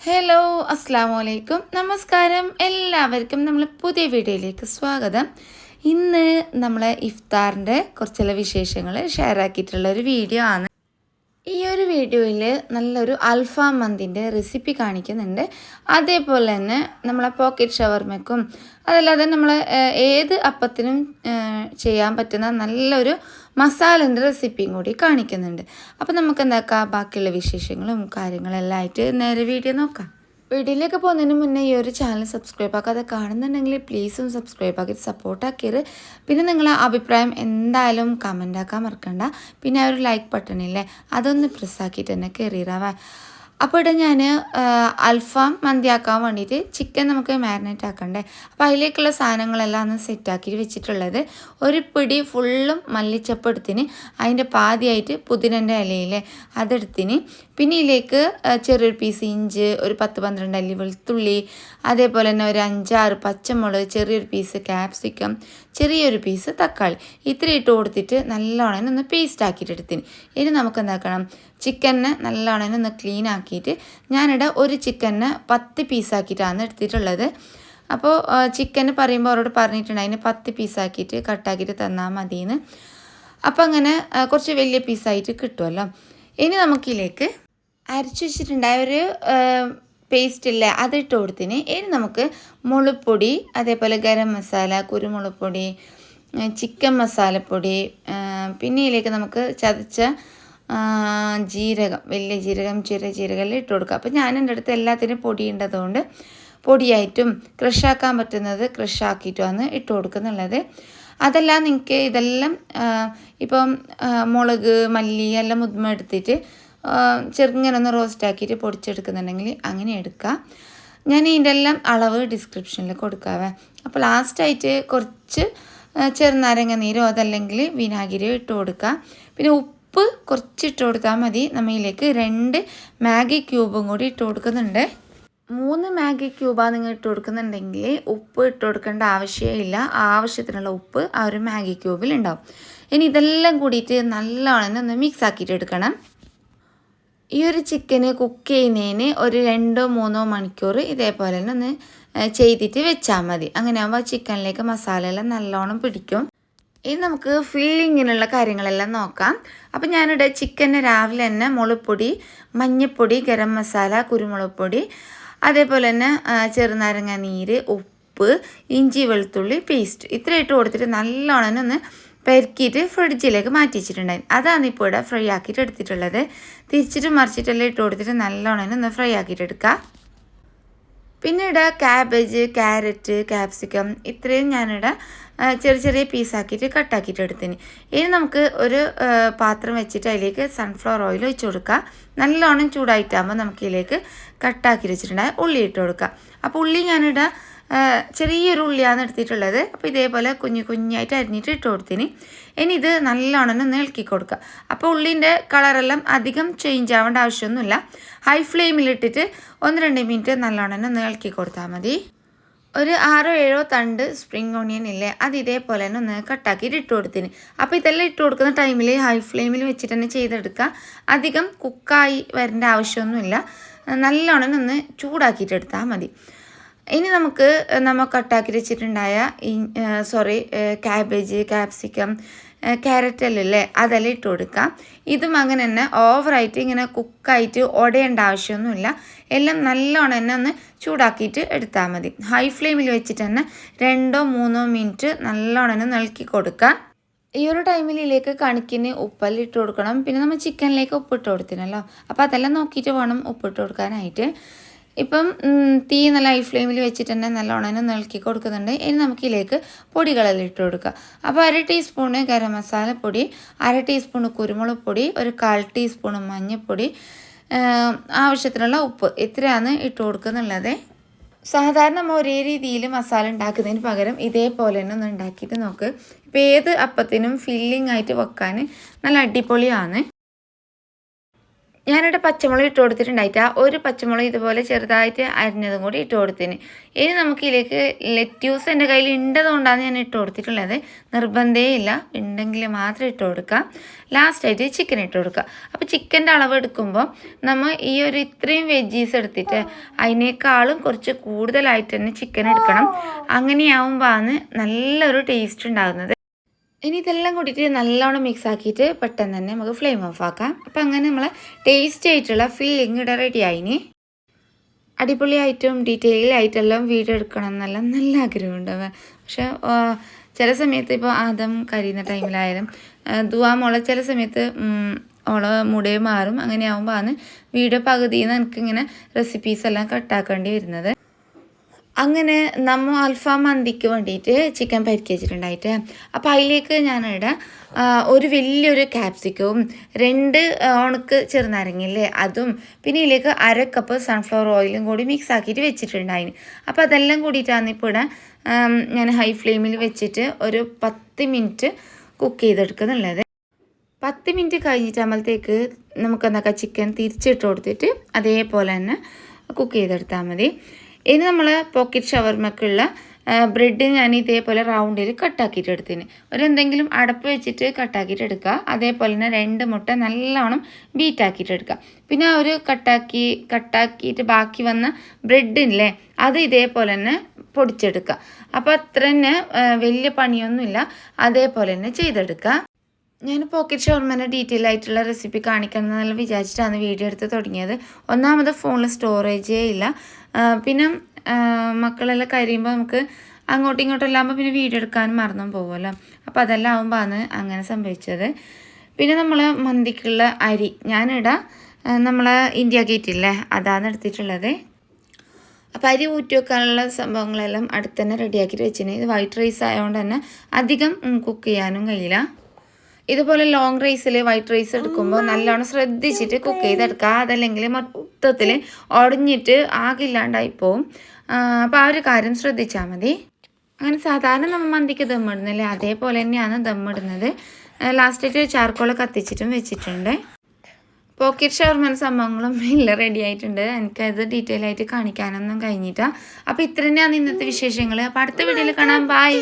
Hello അസ്സാം വലൈക്കും നമസ്കാരം എല്ലാവർക്കും നമ്മൾ പുതിയ വീഡിയോയിലേക്ക് സ്വാഗതം. ഇന്ന് നമ്മളെ ഇഫ്താറിന്റെ കുറച്ചുള്ള വിശേഷങ്ങൾ ഷെയർ ആക്കിയിട്ടുള്ള ഒരു വീഡിയോ ആണ്. ഈ ഒരു വീഡിയോയിൽ നല്ലൊരു അൽഫാം മന്തിന്റെ റെസിപ്പി കാണിക്കുന്നുണ്ട്. അതേപോലെ തന്നെ നമ്മളെ പോക്കറ്റ് ഷവർമയ്ക്കും അതല്ലാതെ നമ്മൾ ഏത് അപ്പത്തിനും ചെയ്യാൻ പറ്റുന്ന നല്ലൊരു മസാലന്റെ റെസിപ്പിയും കൂടി കാണിക്കുന്നുണ്ട്. അപ്പോൾ നമുക്ക് എന്താക്കാം ബാക്കിയുള്ള വിശേഷങ്ങളും കാര്യങ്ങളെല്ലാം ആയിട്ട് നേരെ വീഡിയോ നോക്കാം. വീഡിയോയിലേക്ക് പോകുന്നതിന് മുന്നേ ഈ ഒരു ചാനൽ സബ്സ്ക്രൈബ് ആക്കാതെ കാണുന്നുണ്ടെങ്കിൽ പ്ലീസും സബ്സ്ക്രൈബ് ആക്കി സപ്പോർട്ട് ആക്കിയത്. പിന്നെ നിങ്ങളെ അഭിപ്രായം എന്തായാലും കമന്റ് ആക്കാൻ മറക്കണ്ട. പിന്നെ ആ ഒരു ലൈക്ക് ബട്ടണില്ലേ അതൊന്ന് പ്രസ് ആക്കിയിട്ട് തന്നെ കയറിയിറാവേ അപ്പോൾ ഇവിടെ ഞാൻ അൽഫാം മന്തിയാക്കാൻ വേണ്ടിയിട്ട് ചിക്കൻ നമുക്ക് മാരിനേറ്റ് ആക്കണ്ടേ. അപ്പോൾ അതിലേക്കുള്ള സാധനങ്ങളെല്ലാം ഒന്ന് സെറ്റാക്കി വെച്ചിട്ടുള്ളത് ഒരു പിടി ഫുള്ളും മല്ലിച്ചപ്പ് എടുത്തിന് അതിന്റെ പാതിയായിട്ട് പുതിനന്റെ ഇലയിലെ അതെടുത്തിന്. പിന്നെ ഇതിലേക്ക് ചെറിയൊരു പീസ് ഇഞ്ച് ഒരു പത്ത് പന്ത്രണ്ട് അല്ലി വെളുത്തുള്ളി അതേപോലെ തന്നെ ഒരു അഞ്ചാറ് പച്ചമുളക് ചെറിയൊരു പീസ് ക്യാപ്സിക്കം ചെറിയൊരു പീസ് തക്കാളി. ഇത്ര ഇട്ട് കൊടുത്തിട്ട് നല്ലോണം ഒന്ന് പേസ്റ്റ് ആക്കിയിട്ട് എടുത്തിന്. ഇനി നമുക്ക് എന്താക്കണം? ചിക്കനെ നല്ലോണം ഒന്ന് ക്ലീൻ ആക്കിയിട്ട് ഞാനിവിടെ ഒരു ചിക്കനെ പത്ത് പീസാക്കിയിട്ടാണ് എടുത്തിട്ടുള്ളത്. അപ്പോൾ ചിക്കന് പറയുമ്പോൾ അവരോട് പറഞ്ഞിട്ടുണ്ട് അതിന് പത്ത് പീസാക്കിയിട്ട് കട്ടാക്കിയിട്ട് തന്നാൽ മതിയെന്ന് അപ്പോൾ അങ്ങനെ കുറച്ച് വലിയ പീസായിട്ട് കിട്ടുമല്ലോ ഇനി നമുക്കിലേക്ക് അരച്ചു വെച്ചിട്ടുണ്ടായ ഒരു പേസ്റ്റ് ഇല്ലേ അതിട്ട് കൊടുത്തിന്. ഇനി നമുക്ക് മുളപ്പൊടി അതേപോലെ ഗരം മസാല കുരുമുളക് പൊടി ചിക്കൻ മസാലപ്പൊടി പിന്നെ ഇതിലേക്ക് നമുക്ക് ചതച്ച ജീരകം വലിയ ജീരകം ചെറിയ ജീരകം ഇട്ട് കൊടുക്കുക. അപ്പോൾ ഞാൻ എന്റെ അടുത്ത് എല്ലാത്തിനും പൊടി ഉണ്ടതുകൊണ്ട് പൊടിയായിട്ടും ക്രഷാക്കാൻ പറ്റുന്നത് ക്രഷാക്കിയിട്ടുമാണ് ഇട്ട് കൊടുക്കുന്നുള്ളത്. അതെല്ലാം നിങ്ങൾക്ക് ഇതെല്ലാം ഇപ്പം മുളക് മല്ലി എല്ലാം മുദ്മ എടുത്തിട്ട് ചെറുങ്ങനെ ഒന്ന് റോസ്റ്റ് ആക്കിയിട്ട് പൊടിച്ചെടുക്കുന്നുണ്ടെങ്കിൽ അങ്ങനെ എടുക്കാം. ഞാൻ ഇതിന്റെ എല്ലാം അളവ് ഡിസ്ക്രിപ്ഷനിൽ കൊടുക്കാവേ. അപ്പോൾ ലാസ്റ്റായിട്ട് കുറച്ച് ചെറുനാരങ്ങ നീരോ അതല്ലെങ്കിൽ വിനാഗിരിയോ ഇട്ട് കൊടുക്കുക പിന്നെ ഉപ്പ് കുറച്ച് ഇട്ട് കൊടുത്താൽ മതി. നമ്മയിലേക്ക് രണ്ട് മാഗി ക്യൂബും കൂടി ഇട്ട് കൊടുക്കുന്നുണ്ട്. മൂന്ന് മാഗി ക്യൂബാണ് നിങ്ങൾ ഇട്ട് കൊടുക്കുന്നുണ്ടെങ്കിൽ ഉപ്പ് ഇട്ട് കൊടുക്കേണ്ട ആവശ്യമില്ല. ആവശ്യത്തിനുള്ള ഉപ്പ് ആ ഒരു മാഗി ക്യൂബിൽ ഉണ്ടാവും. ഇനി ഇതെല്ലാം കൂടിയിട്ട് നല്ലവണ്ണം ഒന്ന് മിക്സ് ആക്കിയിട്ട് എടുക്കണം. ഈ ഒരു ചിക്കന് കുക്ക് ചെയ്യുന്നതിന് ഒരു രണ്ടോ മൂന്നോ മണിക്കൂർ ഇതേപോലെ തന്നെ ഒന്ന് ചെയ്തിട്ട് വെച്ചാൽ മതി. അങ്ങനെ ആകുമ്പോൾ ചിക്കനിലേക്ക് മസാലയെല്ലാം നല്ലോണം പിടിക്കും. ഇനി നമുക്ക് ഫില്ലിങ്ങിനുള്ള കാര്യങ്ങളെല്ലാം നോക്കാം. അപ്പം ഞാനിവിടെ ചിക്കന് രാവിലെ തന്നെ മുളപ്പൊടി മഞ്ഞൾപ്പൊടി ഗരം മസാല കുരുമുളക് പൊടി അതേപോലെ തന്നെ ചെറുനാരങ്ങ നീര് ഉപ്പ് ഇഞ്ചി വെളുത്തുള്ളി പേസ്റ്റ് ഇത്ര ഇട്ട് കൊടുത്തിട്ട് നല്ലോണം ഒന്ന് പെരുക്കിയിട്ട് ഫ്രിഡ്ജിലേക്ക് മാറ്റി വെച്ചിട്ടുണ്ടായിരുന്നു അതാണ് ഇപ്പോൾ ഇവിടെ ഫ്രൈ ആക്കിയിട്ട് എടുത്തിട്ടുള്ളത്. തിരിച്ചിട്ട് മറിച്ചിട്ടെല്ലാം ഇട്ട് കൊടുത്തിട്ട് നല്ലോണം ഒന്ന് ഫ്രൈ ആക്കിയിട്ട് എടുക്കുക പിന്നീട് ക്യാബേജ് ക്യാരറ്റ് ക്യാപ്സിക്കം ഇത്രയും ഞാനിവിടെ ചെറിയ ചെറിയ പീസാക്കിയിട്ട് കട്ടാക്കിയിട്ട് എടുത്തിന്. ഇനി നമുക്ക് ഒരു പാത്രം വെച്ചിട്ട് അതിലേക്ക് സൺഫ്ലവർ ഓയിൽ വെച്ച് കൊടുക്കുക നല്ലോണം ചൂടായിട്ടാകുമ്പോൾ നമുക്കിതിലേക്ക് കട്ടാക്കി വെച്ചിട്ടുണ്ടായ ഉള്ളി ഇട്ട് കൊടുക്കുക അപ്പോൾ ഉള്ളി ഞാനിവിടെ ചെറിയൊരു ഉള്ളിയാണ് എടുത്തിട്ടുള്ളത്. അപ്പോൾ ഇതേപോലെ കുഞ്ഞു കുഞ്ഞായിട്ട് അരിഞ്ഞിട്ട് ഇട്ട് കൊടുത്തിന്. ഇനി ഇത് നല്ലോണം ഒന്ന് ഇളക്കി കൊടുക്കുക അപ്പോൾ ഉള്ളിന്റെ കളറെല്ലാം അധികം ചേഞ്ച് ആവേണ്ട ആവശ്യമൊന്നുമില്ല. ഹൈ ഫ്ലെയിമിലിട്ടിട്ട് ഒന്ന് രണ്ട് മിനിറ്റ് നല്ലോണം ഒന്ന് ഇളക്കി കൊടുത്താൽ മതി. ഒരു ആറോ ഏഴോ തണ്ട് സ്പ്രിംഗ് ഓണിയൻ ഇല്ലേ അത് ഇതേപോലെ തന്നെ ഒന്ന് കട്ടാക്കിയിട്ട് ഇട്ട് കൊടുത്തിന്. അപ്പോൾ ഇതെല്ലാം ഇട്ട് കൊടുക്കുന്ന ടൈമിൽ ഹൈ ഫ്ലെയിമിൽ വെച്ചിട്ട് തന്നെ ചെയ്തെടുക്കുക അധികം കുക്കായി വരേണ്ട ആവശ്യമൊന്നുമില്ല. നല്ലോണം ഒന്ന് ചൂടാക്കിയിട്ട് എടുത്താൽ മതി. ഇനി നമുക്ക് നമ്മൾ കട്ടാക്കി വെച്ചിട്ടുണ്ടായ സോറി ക്യാബേജ് ക്യാപ്സിക്കം ക്യാരറ്റ് എല്ലാം ഇല്ലേ അതെല്ലാം ഇട്ട് കൊടുക്കാം. ഇതും അങ്ങനെ തന്നെ ഓവറായിട്ട് ഇങ്ങനെ കുക്കായിട്ട് ഉടയേണ്ട ആവശ്യമൊന്നുമില്ല. എല്ലാം നല്ലോണം തന്നെ ഒന്ന് ചൂടാക്കിയിട്ട് എടുത്താൽ മതി. ഹൈ ഫ്ലെയിമിൽ വെച്ചിട്ട് തന്നെ രണ്ടോ മൂന്നോ മിനിറ്റ് നല്ലോണം തന്നെ നൽകി കൊടുക്കുക ഈ ഒരു ടൈമിലേക്ക് കണക്കിന് ഉപ്പെല്ലാം ഇട്ട് കൊടുക്കണം. പിന്നെ നമ്മൾ ചിക്കനിലേക്ക് ഉപ്പിട്ട് കൊടുത്തിനല്ലോ. അപ്പോൾ അതെല്ലാം നോക്കിയിട്ട് വേണം ഉപ്പിട്ട് കൊടുക്കാനായിട്ട്. ഇപ്പം തീ നല്ല ഹൈ ഫ്ലെയിമിൽ വെച്ചിട്ട് തന്നെ നല്ലോണം നിളക്കി കൊടുക്കുന്നുണ്ട്. ഇനി നമുക്ക് ഇതിലേക്ക് പൊടികളെല്ലാം ഇട്ട് കൊടുക്കുക അപ്പോൾ അര ടീസ്പൂണ് ഗരം മസാല പൊടി അര ടീസ്പൂണ് കുരുമുളക് പൊടി ഒരു കാൽ ടീസ്പൂണ് മഞ്ഞൾപ്പൊടി ആവശ്യത്തിനുള്ള ഉപ്പ്. ഇത്രയാണ് ഇട്ട് കൊടുക്കുന്നുള്ളത്. സാധാരണ നമ്മൾ ഒരേ രീതിയിൽ മസാല ഉണ്ടാക്കുന്നതിന് പകരം ഇതേപോലെ തന്നെ ഒന്ന് ഉണ്ടാക്കിയിട്ട് നോക്ക്. ഇപ്പോൾ ഏത് അപ്പത്തിനും ഫില്ലിംഗ് ആയിട്ട് വെക്കാൻ നല്ല അടിപൊളിയാണ്. ഞാനിവിടെ പച്ചമുളക് ഇട്ട് കൊടുത്തിട്ടുണ്ടായിട്ട് ഒരു പച്ചമുളക് ഇതുപോലെ ചെറുതായിട്ട് അരിഞ്ഞതും കൂടി ഇട്ട് കൊടുത്തിന്. ഇനി നമുക്ക് ഇതിലേക്ക് ലെറ്റ്യൂസ് എന്റെ കയ്യിൽ ഉണ്ടതുകൊണ്ടാണ് ഞാൻ ഇട്ട് കൊടുത്തിട്ടുള്ളത്. നിർബന്ധേ ഇല്ല. ഉണ്ടെങ്കിൽ മാത്രം ഇട്ട് കൊടുക്കുക ലാസ്റ്റായിട്ട് ചിക്കൻ ഇട്ട് കൊടുക്കുക. അപ്പോൾ ചിക്കന്റെ അളവ് എടുക്കുമ്പോൾ നമ്മൾ ഈ ഒരു ഇത്രയും വെജീസ് എടുത്തിട്ട് അതിനേക്കാളും കുറച്ച് കൂടുതലായിട്ട് തന്നെ ചിക്കൻ എടുക്കണം. അങ്ങനെയാവുമ്പോഴാണ് നല്ലൊരു ടേസ്റ്റ് ഉണ്ടാകുന്നത്. ഇനി ഇതെല്ലാം കൂട്ടിയിട്ട് നല്ലോണം മിക്സ് ആക്കിയിട്ട് പെട്ടെന്ന് തന്നെ നമുക്ക് ഫ്ലെയിം ഓഫ് ആക്കാം. അപ്പം അങ്ങനെ നമ്മൾ ടേസ്റ്റ് ആയിട്ടുള്ള ഫില്ലിങ് ഇവിടെ റെഡി ആയിനി. അടിപൊളിയായിട്ടും ഡീറ്റെയിൽ ആയിട്ടെല്ലാം വീഡിയോ എടുക്കണം എന്നെല്ലാം നല്ല ആഗ്രഹമുണ്ട് പക്ഷേ ചില സമയത്ത് ഇപ്പോൾ ആദം കരിയുന്ന ടൈമിലായാലും ദുവാ മോളെ ചില സമയത്ത് ഓളെ മുടേ മാറും. അങ്ങനെ ആകുമ്പോൾ ആണ് വീഡിയോ പകുതിയിൽ നിന്ന് എനിക്കിങ്ങനെ റെസിപ്പീസ് എല്ലാം കട്ടാക്കേണ്ടി വരുന്നത്. അങ്ങനെ നമ്മൾ അൽഫാം മന്തിക്ക് വേണ്ടിയിട്ട് ചിക്കൻ പരിക്കി വെച്ചിട്ടുണ്ടായിട്ട് അപ്പോൾ അതിലേക്ക് ഞാനിവിടെ ഒരു വലിയൊരു ക്യാപ്സിക്കവും രണ്ട് ഉണക്ക് ചെറുനാരങ്ങയില്ലേ അതും പിന്നെ ഇതിലേക്ക് അര കപ്പ് സൺഫ്ലവർ ഓയിലും കൂടി മിക്സ് ആക്കിയിട്ട് വെച്ചിട്ടുണ്ടായിന്. അപ്പോൾ അതെല്ലാം കൂടിയിട്ടാണ് ഇപ്പോൾ ഇവിടെ ഞാൻ ഹൈ ഫ്ലെയിമിൽ വെച്ചിട്ട് ഒരു പത്ത് മിനിറ്റ് കുക്ക് ചെയ്തെടുക്കുന്നുള്ളത്. പത്ത് മിനിറ്റ് കഴിഞ്ഞിട്ടാകുമ്പോഴത്തേക്ക് നമുക്ക് എന്താക്കാം ചിക്കൻ തിരിച്ചിട്ട് കൊടുത്തിട്ട് അതേപോലെ തന്നെ കുക്ക് ചെയ്തെടുത്താൽ മതി. ഇനി നമ്മൾ പോക്കറ്റ് ഷവർമ്മക്കുള്ള ബ്രെഡ് ഞാൻ ഇതേപോലെ റൗണ്ടിൽ കട്ടാക്കിയിട്ട് എടുത്തിന് ഒരു എന്തെങ്കിലും അടപ്പ് വെച്ചിട്ട് കട്ടാക്കിയിട്ട് എടുക്കുക അതേപോലെ തന്നെ രണ്ട് മുട്ട നല്ലോണം ബീറ്റാക്കിയിട്ട് എടുക്കുക പിന്നെ ആ ഒരു കട്ടാക്കി കട്ടാക്കിയിട്ട് ബാക്കി വന്ന ബ്രെഡില്ലേ അത് ഇതേപോലെ തന്നെ പൊടിച്ചെടുക്കുക. അപ്പോൾ അത്ര തന്നെ വലിയ പണിയൊന്നുമില്ല. അതേപോലെ തന്നെ ചെയ്തെടുക്കുക. ഞാൻ പോക്കറ്റ് ഷവർമേന്റെ ഡീറ്റെയിൽ ആയിട്ടുള്ള റെസിപ്പി കാണിക്കണം എന്നുള്ള വിചാരിച്ചിട്ടാണ് വീഡിയോ എടുത്ത് തുടങ്ങിയത്. ഒന്നാമത് ഫോണിൽ സ്റ്റോറേജേ ഇല്ല. പിന്നെ മക്കളെല്ലാം കരിയുമ്പോൾ നമുക്ക് അങ്ങോട്ടും ഇങ്ങോട്ടും എല്ലാം പിന്നെ വീഡിയോ എടുക്കാനും മറന്നും പോകുമല്ലോ അപ്പോൾ അതെല്ലാം ആകുമ്പോൾ ആണ് അങ്ങനെ സംഭവിച്ചത്. പിന്നെ നമ്മൾ മന്തിക്കുള്ള അരി. ഞാനിട നമ്മളെ ഇന്ത്യ ഗേറ്റ് ഇല്ലേ? അതാണ് എടുത്തിട്ടുള്ളത്. അപ്പോൾ അരി ഊറ്റി വെക്കാനുള്ള സംഭവങ്ങളെല്ലാം അടുത്ത് തന്നെ റെഡിയാക്കിയിട്ട് വെച്ചിന്. ഇത് വൈറ്റ് റൈസ് ആയതുകൊണ്ട് തന്നെ അധികം കുക്ക് ചെയ്യാനും കഴിയില്ല. ഇതുപോലെ ലോങ് റൈസിൽ വൈറ്റ് റൈസ് എടുക്കുമ്പോൾ നല്ലോണം ശ്രദ്ധിച്ചിട്ട് കുക്ക് ചെയ്തെടുക്കുക അതല്ലെങ്കിൽ മൊത്തത്തിൽ ഒടിഞ്ഞിട്ട് ആകില്ലാണ്ടായി പോവും അപ്പോൾ ആ ഒരു കാര്യം ശ്രദ്ധിച്ചാൽ മതി. അങ്ങനെ സാധാരണ നമ്മൾ മന്തിക്ക് ദമ്മിടുന്നില്ലേ? അതേപോലെ തന്നെയാണ് ദമ്മിടുന്നത്. ലാസ്റ്റായിട്ട് ചാർക്കോൾ കത്തിച്ചിട്ടും വെച്ചിട്ടുണ്ട്. പോക്കറ്റ് ഷവർമൻ സംഭവങ്ങളും എല്ലാം റെഡി ആയിട്ടുണ്ട്. എനിക്കത് ഡീറ്റെയിൽ ആയിട്ട് കാണിക്കാനൊന്നും കഴിഞ്ഞിട്ടാണ് അപ്പോൾ ഇത്ര തന്നെയാണ് ഇന്നത്തെ വിശേഷങ്ങൾ അപ്പോൾ അടുത്ത വീഡിയോയിൽ കാണാം. ബൈ